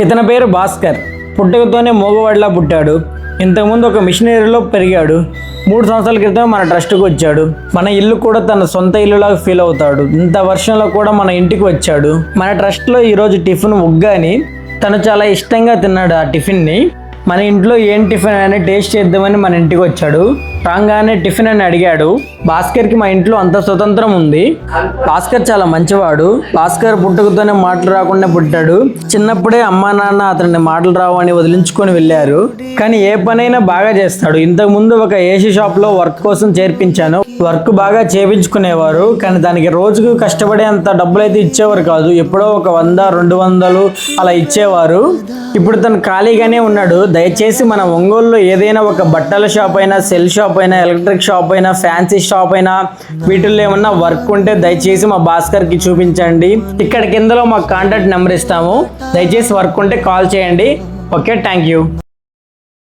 ఇతని పేరు భాస్కర్. పుట్టుకతోనే మోగవాడిలా పుట్టాడు. ఇంతకుముందు ఒక మిషనరీలో పెరిగాడు. మూడు సంవత్సరాల క్రితం మన ట్రస్ట్కి వచ్చాడు. మన ఇల్లు కూడా తన సొంత ఇల్లులాగా ఫీల్ అవుతాడు. ఇంత వర్షంలో కూడా మన ఇంటికి వచ్చాడు. మన ట్రస్ట్లో ఈరోజు టిఫిన్ ఉగ్గాని తను చాలా ఇష్టంగా తిన్నాడు ఆ టిఫిన్ని. మన ఇంట్లో ఏం టిఫిన్ అని టేస్ట్ చేద్దామని మన ఇంటికి వచ్చాడు. రాగానే టిఫిన్ అని అడిగాడు. భాస్కర్కి మా ఇంట్లో అంత స్వతంత్రం ఉంది. భాస్కర్ చాలా మంచివాడు. భాస్కర్ పుట్టుకతోనే మాటలు రాకుండా పుట్టాడు. చిన్నప్పుడే అమ్మా నాన్న అతన్ని మాటలు రావు అని వదిలించుకొని వెళ్ళారు. కానీ ఏ పనైనా బాగా చేస్తాడు. ఇంతకు ముందు ఒక ఏసీ షాప్లో వర్క్ కోసం చేర్పించాను. వర్క్ బాగా చేపించుకునేవారు. కానీ దానికి రోజుకు కష్టపడే అంత డబ్బులు అయితే ఇచ్చేవారు కాదు. ఎప్పుడో ఒక వంద రెండు వందలు అలా ఇచ్చేవారు. ఇప్పుడు తను ఖాళీగానే ఉన్నాడు. దయచేసి మన ఒంగోలులో ఏదైనా ఒక బట్టల షాప్ అయినా సెల్ షాప్ అయినా ఎలక్ట్రిక్ షాప్ అయినా ఫ్యాన్సీ షాప్ అయినా వీటిల్లో ఏమన్నా వర్క్ ఉంటే దయచేసి మా భాస్కర్కి చూపించండి. ఇక్కడ కిందలో మా కాంటాక్ట్ నెంబర్ ఇస్తాము. దయచేసి వర్క్ ఉంటే కాల్ చేయండి. Okay thank you